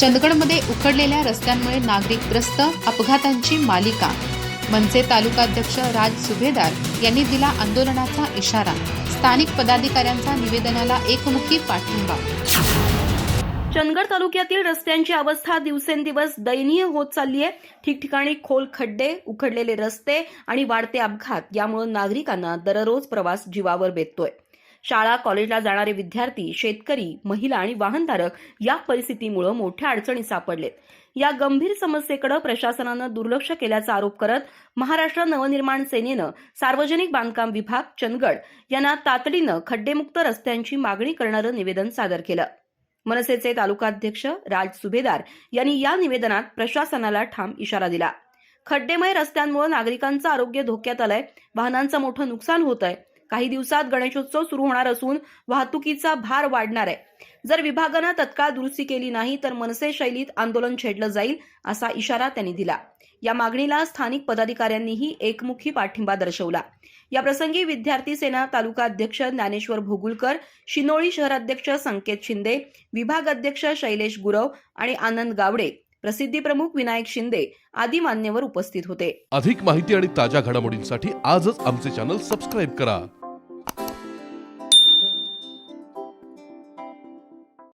चंदगडमध्ये उखडलेल्या रस्त्यांमुळे नागरिक त्रस्त अपघातांची मालिका. मनसे तालुकाध्यक्ष राज सुभेदार यांनी दिला आंदोलनाचा इशारा. स्थानिक पदाधिकाऱ्यांचा निवेदनाला एकमुखी पाठिंबा. चंदगड तालुक्यातील रस्त्यांची अवस्था दिवसेंदिवस दयनीय होत चालली आहे. ठिकठिकाणी खोल खड्डे उखडलेले रस्ते आणि वाढते अपघात यामुळे नागरिकांना दररोज प्रवास जीवावर बेततोय. शाळा कॉलेजला जाणारे विद्यार्थी शेतकरी महिला आणि वाहनधारक या परिस्थितीमुळे मोठ्या अडचणी सापडलेत. या गंभीर समस्येकडे प्रशासनानं दुर्लक्ष केल्याचा आरोप करत महाराष्ट्र नवनिर्माण सेनेनं सार्वजनिक बांधकाम विभाग चंदगड यांना तातडीनं खड्डेमुक्त रस्त्यांची मागणी करणारं निवेदन सादर केलं. मनसेचे तालुकाध्यक्ष राज सुभेदार यांनी या निवेदनात प्रशासनाला ठाम इशारा दिला. खड्डेमय रस्त्यांमुळे नागरिकांचं आरोग्य धोक्यात आलंय वाहनांचं मोठं नुकसान होत आहे काही दिवसात गणेशोत्सव सुरू होणार असून वाहतुकीचा भार वाढणार आहे. जर विभागानं तत्काळ दुरुस्ती केली नाही तर मनसे शैलीत आंदोलन छेडलं जाईल असा इशारा त्यांनी दिला. या मागणीला स्थानिक पदाधिकाऱ्यांनीही एकमुखी पाठिंबा दर्शवला. या प्रसंगी विद्यार्थी सेना तालुका अध्यक्ष ज्ञानेश्वर भोगुलकर शिनोळी शहराध्यक्ष संकेत शिंदे विभाग अध्यक्ष शैलेश गुरव आणि आनंद गावडे प्रसिद्धी प्रमुख विनायक शिंदे आदी मान्यवर उपस्थित होते. अधिक माहिती आणि ताज्या घडामोडींसाठी आजच आमचे चॅनल सबस्क्राईब करा.